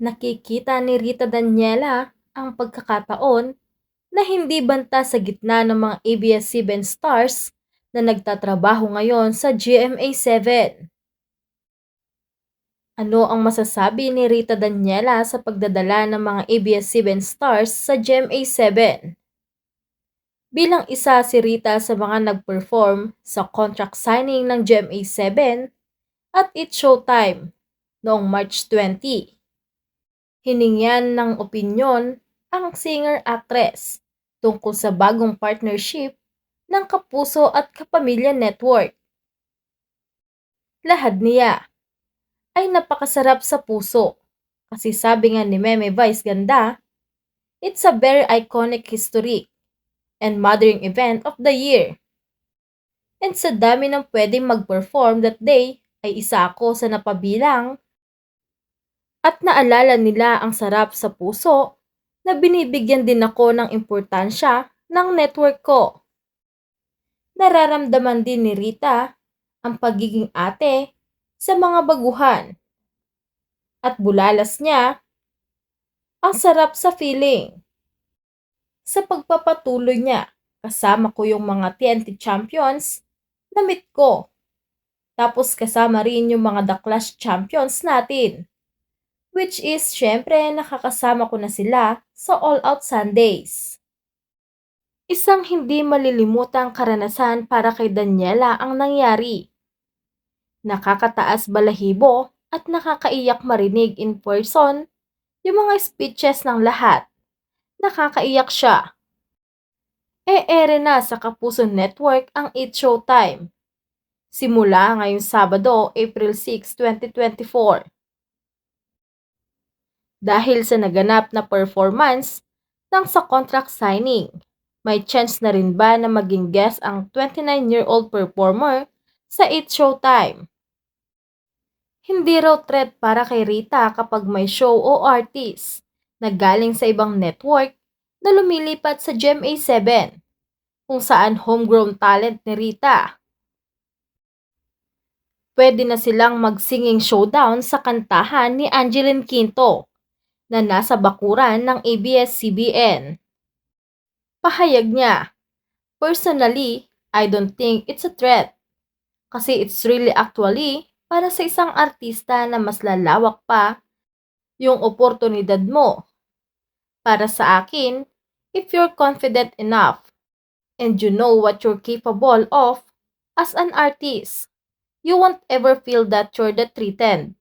Nakikita ni Rita Daniela ang pagkakataon na hindi banta sa gitna ng mga ABS-CBN stars na nagtatrabaho ngayon sa GMA7. Ano ang masasabi ni Rita Daniela sa pagdadala ng mga ABS-CBN stars sa GMA7? Bilang isa si Rita sa mga nag-perform sa contract signing ng GMA7 at It's Showtime noong March 20. Hiningyan ng opinyon ang singer-actress tungkol sa bagong partnership ng Kapuso at Kapamilya Network. Lahad niya ay napakasarap sa puso kasi sabi nga ni Meme Vice Ganda, it's a very iconic history and mothering event of the year. And sa dami ng pwedeng mag-perform that day ay isa ako sa napabilang at naalala nila ang sarap sa puso na binibigyan din ako ng importansya ng network ko. Nararamdaman din ni Rita ang pagiging ate sa mga baguhan. At bulalas niya, ang sarap sa feeling. Sa pagpapatuloy niya, kasama ko yung mga TNT champions na meet ko. Tapos kasama rin yung mga The Clash champions natin. Which is, syempre, nakakasama ko na sila sa All Out Sundays. Isang hindi malilimutang karanasan para kay Daniela ang nangyari. Nakakataas balahibo at nakakaiyak marinig in person yung mga speeches ng lahat. Nakakaiyak siya. E-ere na sa Kapuso Network ang It Showtime. Simula ngayong Sabado, April 6, 2024. Dahil sa naganap na performance ng sa contract signing, may chance na rin ba na maging guest ang 29-year-old performer sa It Showtime? Hindi raw threat para kay Rita kapag may show o artist na galing sa ibang network na lumilipat sa GMA7 kung saan homegrown talent ni Rita. Pwede na silang mag-singing showdown sa kantahan ni Angeline Quinto na nasa bakuran ng ABS-CBN. Pahayag niya, Personally, I don't think it's a threat. Kasi it's really actually para sa isang artista na mas lalawak pa yung oportunidad mo. Para sa akin, if you're confident enough and you know what you're capable of as an artist, you won't ever feel that you're the threatened.